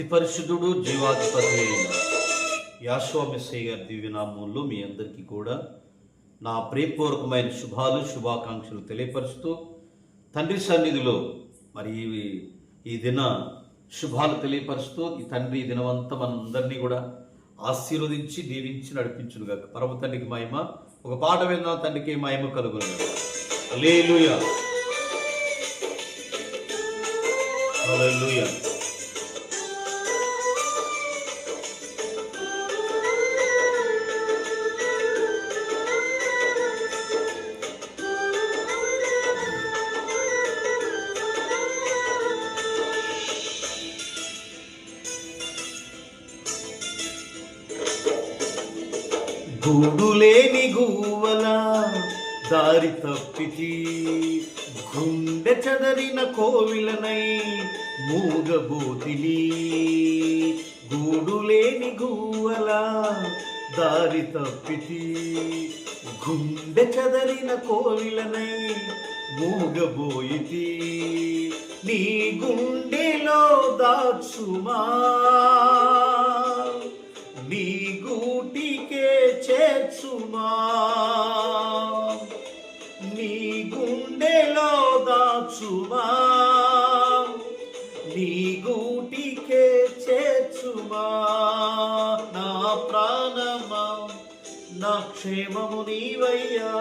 అతి పరిశుద్ధుడు జీవాధిపతి అయిన యాశ్వామిస్సయ్య గారి దివ్యనామంలో మీ అందరికీ కూడా నా ప్రేమపూర్వకమైన శుభాలు శుభాకాంక్షలు తెలియపరుస్తూ తండ్రి సన్నిధిలో మరి ఈ- దిన శుభాలు తెలియపరుస్తూ ఈ తండ్రి ఈ దినమంతా మనందరినీ కూడా ఆశీర్వదించి దీవించి నడిపించునుగా పరమ తండ్రికి మహిమ ఒక పాట విన్నా తండ్రికి మహిమ కలుగును Hallelujah. Hallelujah. దారి తప్పితి గుండె చదరిన కోవిలనై మూగబోతిని. గూడులేని గువ్వల దారి తప్పితి గుండె చదరిన కోవిలనై మూగబోయితి. నీ గుండెలో దాచుమా. నీ గూటికే చేర్చుమా. గుండెలో దాచుమా? నీ గూటికే చేర్చుమా? నా ప్రాణమా? నా క్షేమము నీవయ్యా?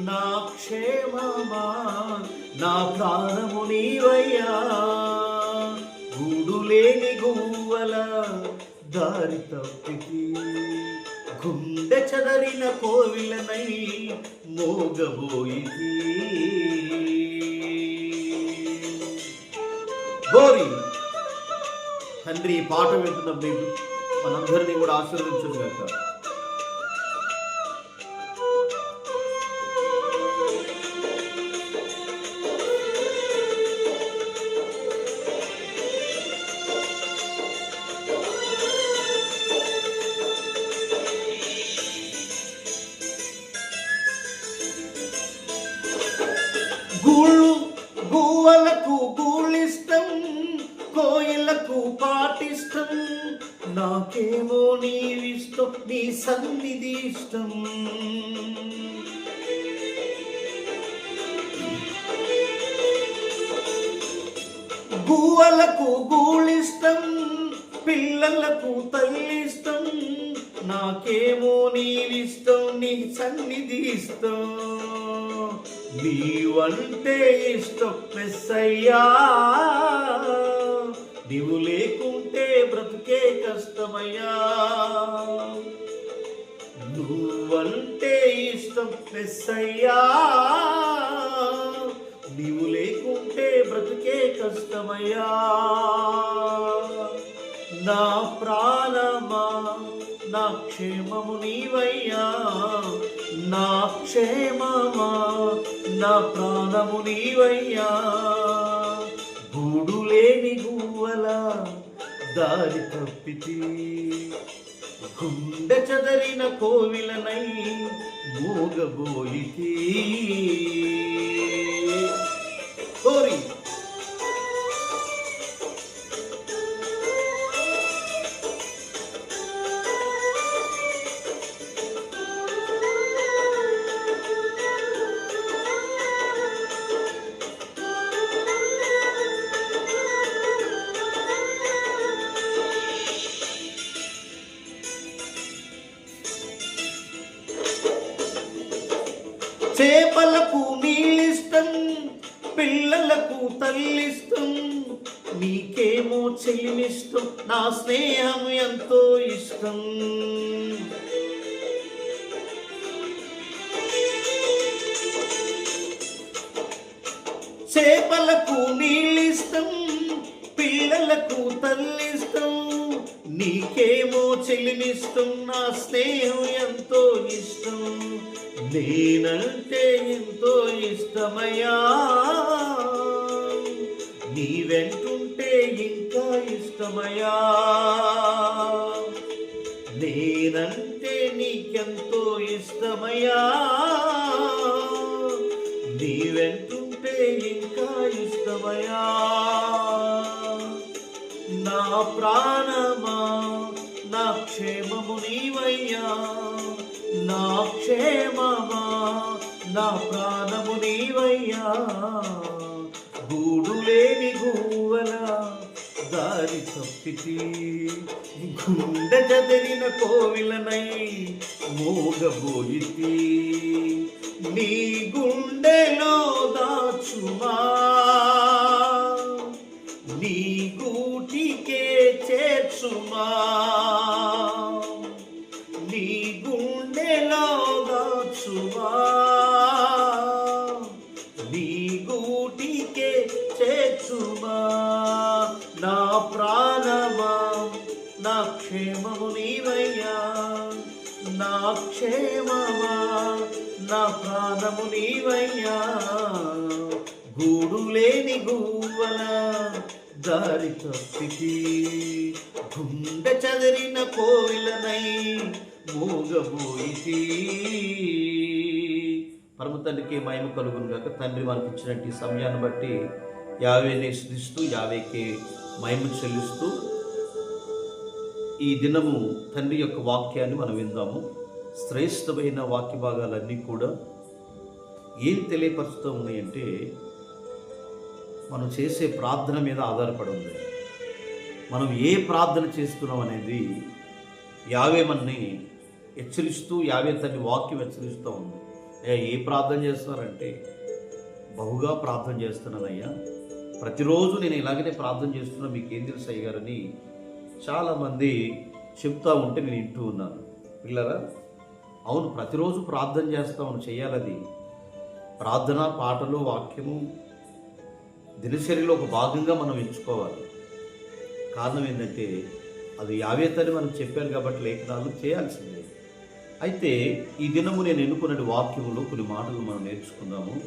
నా క్షేమమా? నా ప్రాణము నీవయ్యా? గూడు లేని గువ్వల దారి తప్పితే గుండె చదరిన కోవిలనై మోగబోయి గోరి తండ్రి ఈ పాట వింటున్న మీకు. మనందరినీ కూడా ఆశీర్వదించను గువ్వలకు కోయిలకు పాటిష్టం. నాకేమో నీవిష్టం నీ సన్నిధి ఇష్టం. భూవలకు గూళిష్టం పిల్లలకు తల్లిష్టం నాకేమో నీవిష్టం నీ సన్నిధి ఇష్టం నీవంటే ఇష్టం మెస్సయ్యా నీవు లేకుంటే బ్రతుకే కష్టమయ్యా. నువ్వంటే ఇష్టం మెస్సయ్యా నీవు లేకుంటే బ్రతుకే కష్టమయ్యా. క్షేమము నీవయ్యా. నా క్షేమమా నా ప్రాణము నీవయ్యా. గూడు లేని గువ్వల దారి తప్పితి గుండె చదరిన కోవిలనై మూగబోయితే. పిల్లలకు తల్లిష్టం. నీకేమో చెల్లినిష్టం నా స్నేహం ఎంతో ఇష్టం. చేపలకు నీళ్ళిష్టం పిల్లలకు తల్లిష్టం. నీకేమో చెల్లినిష్టం నా స్నేహం ఎంతో ఇష్టం. నేనంటే ఎంతో ఇష్టమయ్యా. నీ వెంటుంటే ఇంకా ఇష్టమయా నేనంటే నీకెంతో ఇష్టమయా నీ వెంటుంటే ఇంకా ఇష్టమయా నా ప్రాణమా నా క్షేమము నీవయ్యా. నా క్షేమమా నా ప్రాణము నీవయ్యా. గూడు లేని గూవల దారి తప్పితి గుండె చదిరిన కోవిలనై మోగబోయితి నీ గుండెలో దాచుమా? నీ గూటికే చేర్చుమా? గుండె చదిరిన కోవిలనై మూగబోయి పరమ తండ్రికి మహిమ కలుగును గాక. తండ్రి మనకి ఇచ్చినట్టు ఈ సమయాన్ని బట్టి యావేని శుద్ధిస్తూ యావేకి మహిమ చెల్లిస్తూ ఈ దినము తండ్రి యొక్క వాక్యాన్ని మనం విందాము. శ్రేష్టమైన వాక్య భాగాలన్నీ కూడా ఏం తెలియపరుస్తూ ఉన్నాయి అంటే మనం చేసే ప్రార్థన మీద ఆధారపడి ఉంది. మనం ఏ ప్రార్థన చేస్తున్నాం అనేది యావే మనని హెచ్చరిస్తూ యావే తల్లి వాక్యం హెచ్చరిస్తూ ఉంది. అయ్యా ఏ ప్రార్థన చేస్తున్నారంటే బహుగా ప్రార్థన చేస్తున్నానయ్యా. ప్రతిరోజు నేను ఇలాగనే ప్రార్థన చేస్తున్నా మీకు ఏం తెలుసు అయ్యారని చాలామంది చెప్తా ఉంటే నేను వింటూ ఉన్నాను. పిల్లరా అవును ప్రతిరోజు ప్రార్థన చేస్తామని చేయాలది ప్రార్థన పాటలు వాక్యము దినచర్యలో ఒక భాగంగా మనం ఎంచుకోవాలి. కారణం ఏంటంటే అది యావేతని మనం చెప్పాను కాబట్టి లేఖనాలు చేయాల్సిందే. అయితే ఈ దినము నేను ఎన్నుకున్న వాక్యంలో కొన్ని మాటలు మనం నేర్చుకుందాము.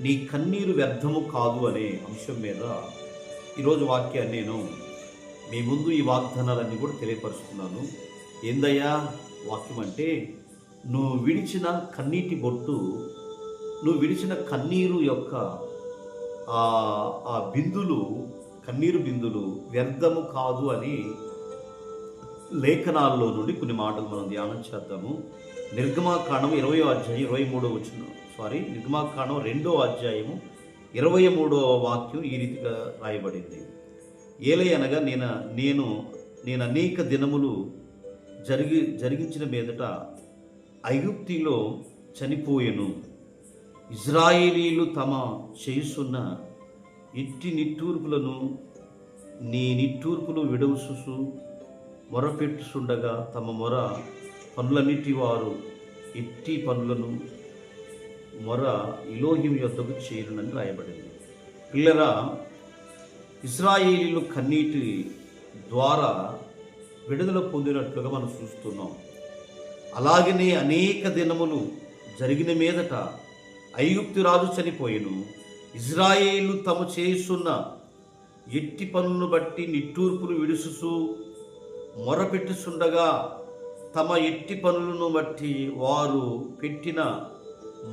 నీ కన్నీరు వ్యర్థము కాదు అనే అంశం మీద ఈరోజు వాక్యాన్ని నేను మీ ముందు ఈ వాగ్దానాలన్నీ కూడా తెలియపరుస్తున్నాను. ఏందయ్యా? వాక్యం అంటే నువ్వు విడిచిన కన్నీటి బొట్టు నువ్వు విడిచిన కన్నీరు యొక్క ఆ బిందులు కన్నీరు బిందులు వ్యర్థము కాదు అని లేఖనాల్లో నుండి కొన్ని మాటలు మనం ధ్యానం చేద్దాము. నిర్గమాకాండం ఇరవై అధ్యాయం ఇరవై మూడో వచ్చిన సారీ నిర్గమాకాండం రెండో అధ్యాయము ఇరవై మూడవ వాక్యం ఈ రీతిగా రాయబడింది. ఏలై అనగా నేను నేను నేను అనేక దినములు జరిగి జరిగించిన మీదట ఐగుప్తిలో చనిపోయెను. ఇజ్రాయేలీలు తమ చేయుస్తున్న ఇట్టి నిట్టూర్పులను నీ నిట్టూర్పులు విడవుసుసు మొరపెట్టుచుండగా తమ మొర పనులన్నిటి వారు ఇట్టి పనులను మొర ఇలోహిం యొద్దకు చేరునని రాయబడింది. పిల్లరా ఇస్రాయేలీలు కన్నీటి ద్వారా విడుదల పొందినట్లుగా మనం చూస్తున్నాం. అలాగనే అనేక దినములు జరిగిన మీదట ఐగుప్తు రాజు ఇజ్రాయేలు తమ చేస్తున్న ఎట్టి పనులను బట్టి నిట్టూర్పులు విడుసు మొరపెట్టుచుండగా తమ ఎట్టి పనులను బట్టి వారు పెట్టిన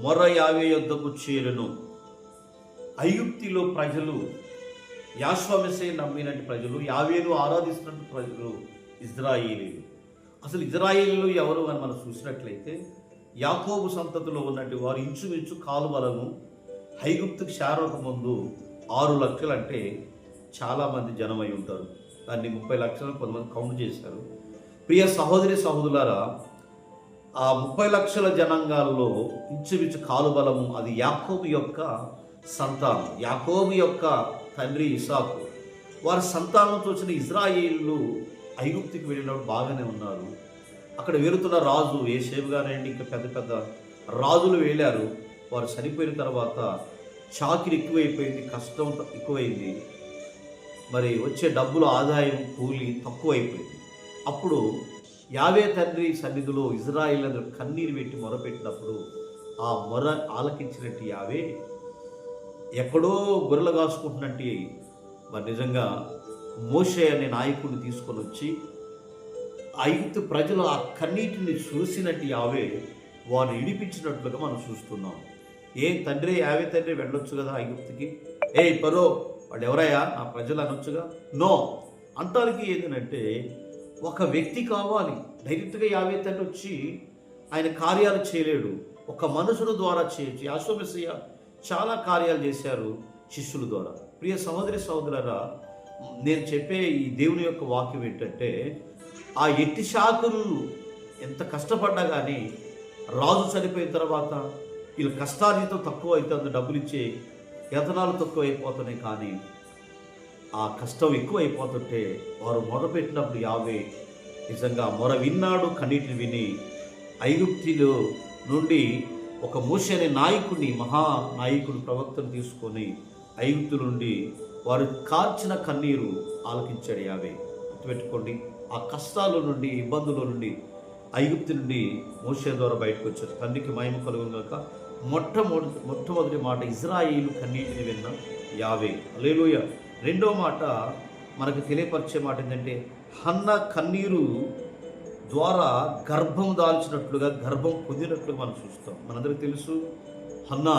మొర యావే యొద్దకు చేరును. ఐగుప్తిలో ప్రజలు యాశ్వమెసే నమ్మినట్టు ప్రజలు యావేను ఆరాధిస్తున్న ప్రజలు ఇజ్రాయేలీలు. అసలు ఇజ్రాయేలీలు ఎవరు అని మనం చూసినట్లయితే యాకోబు సంతతిలో ఉన్నట్టు వారు ఇంచుమించు కాలువలను హైగుప్తుకు చేరక ముందు ఆరు లక్షలు అంటే చాలామంది జనమై ఉంటారు. దాన్ని ముప్పై లక్షలు కొంతమంది కౌంట్ చేశారు. ప్రియ సహోదరి సహోదరులారా ఆ ముప్పై లక్షల జనాంగాల్లో ఇంచుమించు కాలుబలము అది యాకోబు యొక్క సంతానం. యాకోబు యొక్క తండ్రి ఇసాకు వారి సంతానం చూసిన ఇజ్రాయేళ్ళు ఐగుప్తికి వెళ్ళినప్పుడు బాగానే ఉన్నారు. అక్కడ వెళుతున్న రాజు ఏసేపు గారండి ఇంకా పెద్ద పెద్ద రాజులు వెళ్ళారు వారు చనిపోయిన తర్వాత చాకిరి ఎక్కువైపోయింది కష్టం ఎక్కువైంది. మరి వచ్చే డబ్బుల ఆదాయం కూలి తక్కువైపోయింది. అప్పుడు యావే తండ్రి సన్నిధిలో ఇజ్రాయిల్ అందరూ కన్నీరు పెట్టి మొరపెట్టినప్పుడు ఆ మొర ఆలకించినట్టు యావే ఎక్కడో గొర్రెలు కాసుకుంటున్నట్టు మరి నిజంగా మోషే అనే నాయకుడిని తీసుకొని వచ్చి ఐదు ప్రజలు ఆ కన్నీటిని చూసినట్టు యావే వారు ఇడిపించినట్లుగా మనం చూస్తున్నాం. ఏ తండ్రి యావే తండ్రి వెళ్ళొచ్చు కదా ఐగుప్తికి ఏ పరో వాళ్ళు ఎవరయ్యా నా ప్రజలు అనొచ్చుగా? నో. అంటానికి ఏంటంటే ఒక వ్యక్తి కావాలి. డైరెక్ట్గా యాభై తండ్రి వచ్చి ఆయన కార్యాలు చేయలేడు. ఒక మనుషుడు ద్వారా చేయొచ్చు. యాశోమెస్సయ్య చాలా కార్యాలు చేశారు శిష్యుల ద్వారా. ప్రియ సహోదరి సహోదరరా నేను చెప్పే ఈ దేవుని యొక్క వాక్యం ఏంటంటే ఆ ఎట్టి శాఖలు ఎంత కష్టపడ్డా కానీ రాజు చనిపోయిన తర్వాత వీళ్ళు కష్టార్జితం తక్కువ అవుతుంది డబ్బులు ఇచ్చే యతనాలు తక్కువ అయిపోతున్నాయి కానీ ఆ కష్టం ఎక్కువ అయిపోతుంటే వారు మొరపెట్టినప్పుడు యావే నిజంగా మొర విన్నాడు కన్నీటిని విని ఐగుప్తిలో నుండి ఒక మూసి అనే నాయకుడిని మహా నాయకుడు ప్రవక్తను తీసుకొని ఐగుప్తు నుండి వారు కార్చిన కన్నీరు ఆలకించాడు యావే. గుర్తుపెట్టుకోండి ఆ కష్టాల నుండి ఇబ్బందుల నుండి ఐగుప్తు నుండి మోసే ద్వారా బయటకు వచ్చారు తండ్రికి మహిమ కలుగుగాక మొట్టమొదటి మొట్టమొదటి మాట ఇజ్రాయిలు కన్నీటిని విన్న యావే. అలేలుయ రెండో మాట మనకు తెలియపరిచే మాట ఏంటంటే హన్న కన్నీరు ద్వారా గర్భం దాల్చినట్లుగా గర్భం పొందినట్లుగా మనం చూస్తాం. మనందరికీ తెలుసు హన్న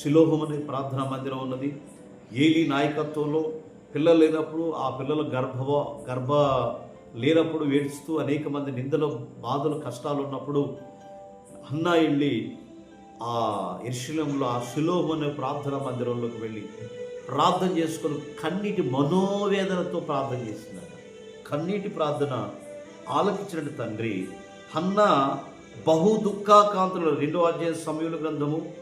శిలోహం అనే ప్రార్థనా మందిరం ఉన్నది. ఏలి నాయకత్వంలో పిల్లలు లేనప్పుడు ఆ పిల్లల గర్భ గర్భ లేనప్పుడు ఏడుస్తూ అనేక మంది నిందలు బాధలు కష్టాలు ఉన్నప్పుడు అన్న వెళ్ళి ఆ ఇర్షిలంలో ఆ శిలోహం అనే మందిరంలోకి వెళ్ళి ప్రార్థన చేసుకుని కన్నీటి మనోవేదనతో ప్రార్థన చేసిందట కన్నీటి ప్రార్థన ఆలకించిన తండ్రి హన్న బహు దుఃఖాకాంతులు. రెండో అధ్యాయ సమయుల గ్రంథము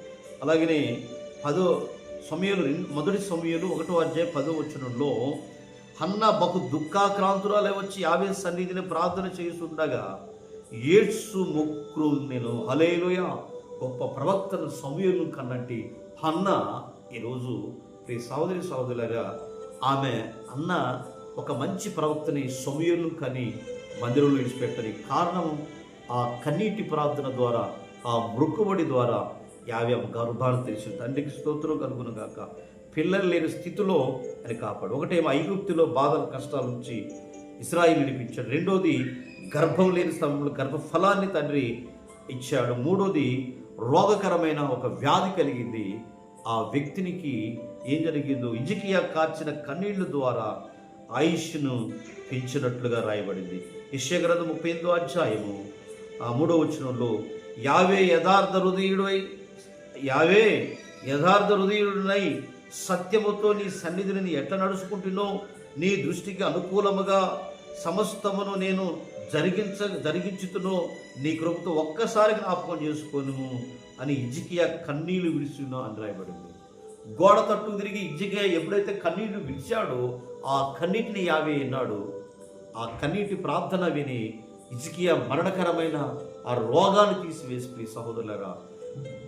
అలాగనే పదో సమయంలో మొదటి సమయాలు ఒకటో అధ్యాయ పదో వచనంలో హన్న బహు దుఃఖాక్రాంతురాలే వచ్చి యాభై సన్నిధిని ప్రార్థన చేస్తుండగా ఏడ్సు మొక్కు నేను హలేలుయా గొప్ప ప్రవక్తను సమయంలో కన్నట్టి హన్న ఈరోజు ప్రియ సహోదరి సహోదరులారా ఆమె అన్న ఒక మంచి ప్రవక్తని సమయంలో కని మందిరంలో విడిచిపెట్టని కారణం ఆ కన్నీటి ప్రార్థన ద్వారా ఆ మృక్కుబడి ద్వారా యాభై గర్భాన్ని తెలిసి తండ్రికి స్తోత్రం కలుగును గాక. పిల్లలు లేని స్థితిలో అని కాపాడు. ఒకటేమో ఐగుప్తిలో బాధల కష్టాల నుంచి ఇస్రాయిల్ విడిపించాడు. రెండోది గర్భం లేని స్థలంలో గర్భఫలాన్ని తండ్రి ఇచ్చాడు. మూడోది రోగకరమైన ఒక వ్యాధి కలిగింది. ఆ వ్యక్తినికి ఏం జరిగిందో ఇజికియా కార్చిన కన్నీళ్ళ ద్వారా ఆయుష్ను పెంచినట్లుగా రాయబడింది. ఇష్యగ్రంథ ముప్పై ఎనిమిదో అధ్యాయము ఆ మూడో వచనంలో యావే యథార్థ హృదయుడై యావే యథార్థ హృదయుడునై సత్యముతో నీ సన్నిధిని ఎట్లా నడుచుకుంటున్నో నీ దృష్టికి అనుకూలముగా సమస్తమును నేను జరిగించ జరిగించుతునో నీ కృపతో ఒక్కసారి జ్ఞాపకం చేసుకోను అని ఇజికియా కన్నీళ్ళు విడిచినో అని రాయబడింది. గోడ తట్టు తిరిగి ఇజికియా ఎప్పుడైతే కన్నీళ్ళు విడిచాడో ఆ కన్నీటిని యావే విన్నాడు ఆ కన్నీటి ప్రార్థన విని ఇజికియా మరణకరమైన ఆ రోగాన్ని తీసివేసి ప్రియ సహోదరులరా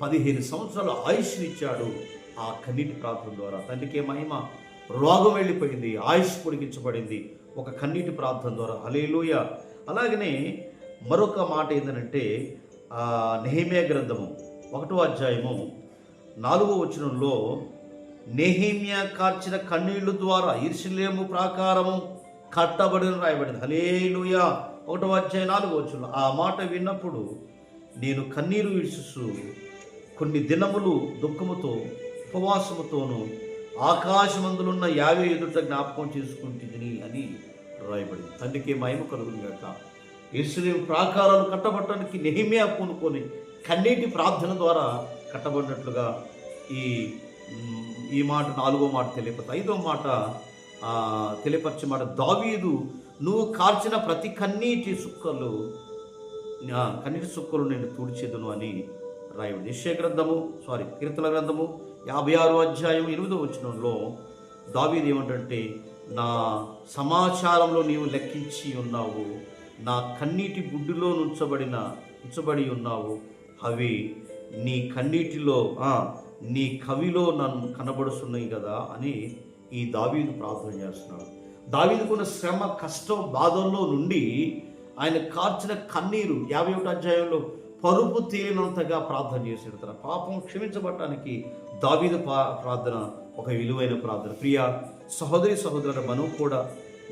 పదిహేను సంవత్సరాల ఆయుష్నిచ్చాడు ఆ కన్నీటి ప్రార్థన ద్వారా. తండ్రికి మహిమ. రోగం వెళ్ళిపోయింది ఆయుష్ పొడిగించబడింది. ఒక కన్నీటి ప్రార్థన ద్వారా. అలేలోయ అలాగనే మరొక మాట ఏంటంటే ఆ నెహిమియా గ్రంథము ఒకటో అధ్యాయము నాలుగో వచనంలో నెహిమియా కార్చిన కన్నీళ్ళ ద్వారా ఇర్షిలేము ప్రాకారము కట్టబడిన రాయబడింది. హలేలుయా ఒకటో అధ్యాయం నాలుగో వచనంలో ఆ మాట విన్నప్పుడు నేను కన్నీరు విడుచు కొన్ని దినములు దుఃఖముతో ఉపవాసముతోనూ ఆకాశమందులున్న యాభై ఎదుట జ్ఞాపకం చేసుకుంటుంది అని రాయబడింది. తండ్రికి మహిమ కలుగును గాక. ఇస్రాయేల్ ప్రాకారాలు కట్టబడటానికి నెహిమియా పూనుకొని కన్నీటి ప్రార్థన ద్వారా కట్టబడినట్లుగా ఈ ఈ మాట నాలుగో మాట తెలియపరచు ఐదో మాట ఆ, తెలియపరిచే మాట దావీదు నువ్వు కార్చిన ప్రతి కన్నీటి సుక్కలు కన్నీటి సుక్కలు నేను తుడిచేదును అని రాయబడి నిశ్చయ గ్రంథము సారీ కీర్తన గ్రంథము యాభై ఆరో అధ్యాయం ఎనిమిదో వచ్చినంలో దావీది ఏమంటే నా సమాచారంలో నీవు లెక్కించి ఉన్నావు. నా కన్నీటి గుడ్డులో నుంచబడిన ఉంచబడి ఉన్నావు. అవి నీ కన్నీటిలో నీ కవిలో నన్ను కనబడుతున్నాయి కదా అని ఈ దావీదు ప్రార్థన చేస్తున్నాడు. దావీదుకున్న శ్రమ కష్టం బాధల్లో నుండి ఆయన కార్చిన కన్నీరు యాభై ఒకటి అధ్యాయంలో పరుపు తేలినంతగా ప్రార్థన చేశాడు. తన పాపం క్షమించబడటానికి దావీదు పా- ప్రార్థన ఒక విలువైన ప్రార్థన. ప్రియ సహోదరి సహోదరుడు మనం కూడా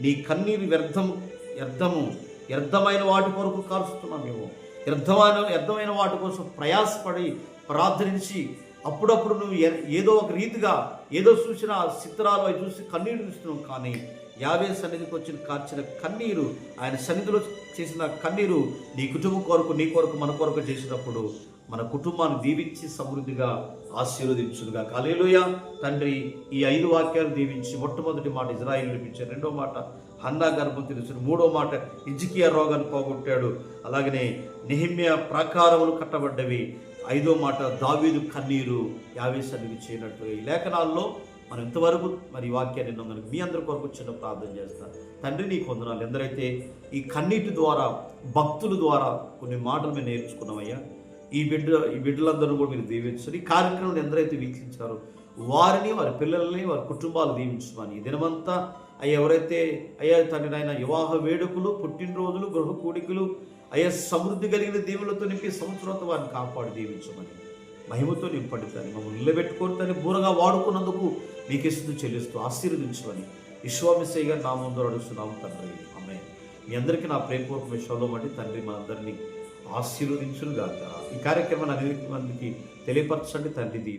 నీ కన్నీరు వ్యర్థం వ్యర్థము వ్యర్థమైన వాటి కొరకు కాల్చుతున్నామేమో వ్యర్థమైన వ్యర్థమైన వాటి కోసం ప్రయాసపడి ప్రార్థనించి అప్పుడప్పుడు నువ్వు ఏదో ఒక రీతిగా ఏదో చూసిన చిత్రాలు అవి చూసి కన్నీరు చూస్తున్నావు కానీ యావే సన్నిధికి వచ్చిన కార్చిన కన్నీరు ఆయన సన్నిధిలో చేసిన కన్నీరు నీ కుటుంబం కొరకు నీ కొరకు మన కొరకు చేసినప్పుడు మన కుటుంబాన్ని దీవించి సమృద్ధిగా ఆశీర్వదించునుగా. కాలేలుయ తండ్రి ఈ ఐదు వాక్యాలు దీవించి మొట్టమొదటి మాట ఇజ్రాయిల్ వినిపించారు రెండో మాట హన్నా గర్భం తెలుసు మూడో మాట ఇజికియా రోగాన్ని పోగొట్టాడు. అలాగనే నిహిమ్య ప్రాకారములు కట్టబడ్డవి. ఐదో మాట దావీదు కన్నీరు యావే సన్నిధి చేయనట్లు ఈ లేఖనాల్లో మనం ఇంతవరకు మరి వాక్యాన్ని విన్నాం మీ అందరి కొరకు చిన్న ప్రార్థన చేస్తాను తండ్రి నీ కొందనాలు ఎందరైతే ఈ కన్నీటి ద్వారా భక్తుల ద్వారా కొన్ని మాటలు మేము నేర్చుకున్నామయ్యా. ఈ బిడ్డ ఈ బిడ్డలందరూ కూడా మీరు దీవించండి. ఈ కార్యక్రమం ఎందరైతే వీక్షించారో వారిని వారి పిల్లల్ని వారి కుటుంబాలు దీవించమని. ఈ దినమంతా అయ్యా ఎవరైతే అయ్యా తండ్రి నాయన వివాహ వేడుకలు పుట్టినరోజులు గృహ కూడికలు అయ్యా సమృద్ధి కలిగిన దేవులతో నింపి సంవత్సరంతో వారిని కాపాడి దీవించమని. మహిమతో నింపండి తను మమ్మల్ని నిలబెట్టుకొని తను బూరగా వాడుకున్నందుకు మీకు ఇస్తుంది చెల్లిస్తూ ఆశీర్వదించమని. విశ్వామిశయ్య గారు నా ముందు అడుగుతున్నాము తండ్రి. అమ్మాయి మీ అందరికీ నా ప్రేమపూర్వక విషయంలో బట్టి తండ్రి మా అందరినీ ఆశీర్వదించునుగాక. ఈ కార్యక్రమాన్ని అనేక మందికి తెలియపరచండి తండ్రిది